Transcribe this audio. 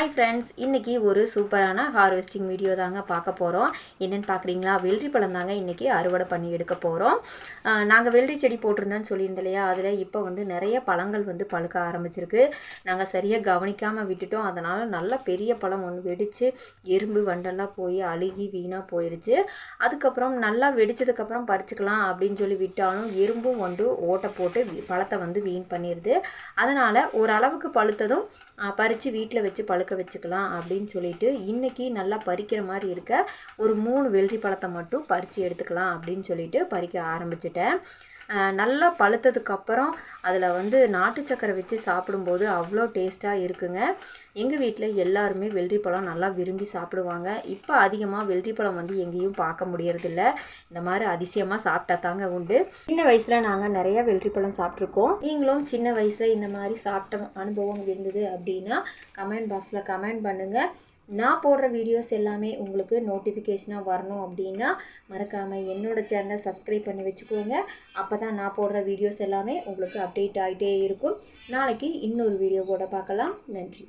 Hi friends இன்றைக்கி ஒரு சூப்பரான ஹார்வெஸ்டிங் வீடியோ தாங்க பார்க்க போகிறோம் என்னென்னு பார்க்குறீங்களா? வெள்ளரி பழம் தாங்க இன்றைக்கி அறுவடை பண்ணி எடுக்க போகிறோம் நாங்கள் வெள்ளரி செடி போட்டிருந்தோன்னு சொல்லியிருந்தோம் இல்லையா? அதில் இப்போ வந்து நிறைய பழங்கள் வந்து பழுக்க ஆரம்பிச்சிருக்கு. நாங்கள் சரியாக கவனிக்காமல் விட்டுட்டோம். அதனால் நல்ல பெரிய பழம் ஒன்று வெடித்து எறும்பு வண்டெல்லாம் போய் அழுகி வீணாக போயிடுச்சு அதுக்கப்புறம் நல்லா வெடித்ததுக்கப்புறம் பறிச்சுக்கலாம் அப்படின்னு சொல்லி விட்டாலும் எறும்பும் ஒன்று ஓட்டை போட்டு பழத்தை வந்து வீண் பண்ணிடுது அதனால் ஓரளவுக்கு பழுத்ததும் பறித்து வீட்டில் வச்சு பழுக்க வச்சுக்கலாம் அப்படின்னு சொல்லிட்டு இன்றைக்கி நல்லா பறிக்கிற மாதிரி இருக்க ஒரு மூணு வெள்ளரி பழத்தை மட்டும் பறித்து எடுத்துக்கலாம் அப்படின்னு சொல்லிட்டு பறிக்க ஆரம்பிச்சிட்டேன். நல்லா பழுத்ததுக்கப்புறம் அதில் வந்து நாட்டு சக்கரை வச்சு சாப்பிடும்போது அவ்வளோ டேஸ்ட்டாக இருக்குங்க. எங்கள் வீட்டில் எல்லாருமே வெள்ளரி பழம் நல்லா விரும்பி சாப்பிடுவாங்க. இப்போ அதிகமாக வெள்ளரி பழம் வந்து எங்கேயும் பார்க்க முடியறதில்ல. இந்த மாதிரி அதிசயமாக சாப்பிட்டா தாங்க உண்டு. சின்ன வயசில் நாங்கள் நிறையா வெள்ளரி பழம் சாப்பிட்ருக்கோம் நீங்களும் சின்ன வயசில் இந்த மாதிரி சாப்பிட்ட அனுபவம் இருந்தது அப்படின்னா கமெண்ட் பாக்ஸில் கமெண்ட் பண்ணுங்கள் நான் போடுற வீடியோஸ் எல்லாமே உங்களுக்கு நோட்டிஃபிகேஷனாக வரணும் அப்படின்னா மறக்காமல் என்னோடய சேனலை சப்ஸ்கிரைப் பண்ணி வச்சுக்கோங்க. அப்போ தான் நான் போடுற வீடியோஸ் எல்லாமே உங்களுக்கு அப்டேட் ஆகிட்டே இருக்கும். நாளைக்கு இன்னொரு வீடியோ கூட பார்க்கலாம். நன்றி.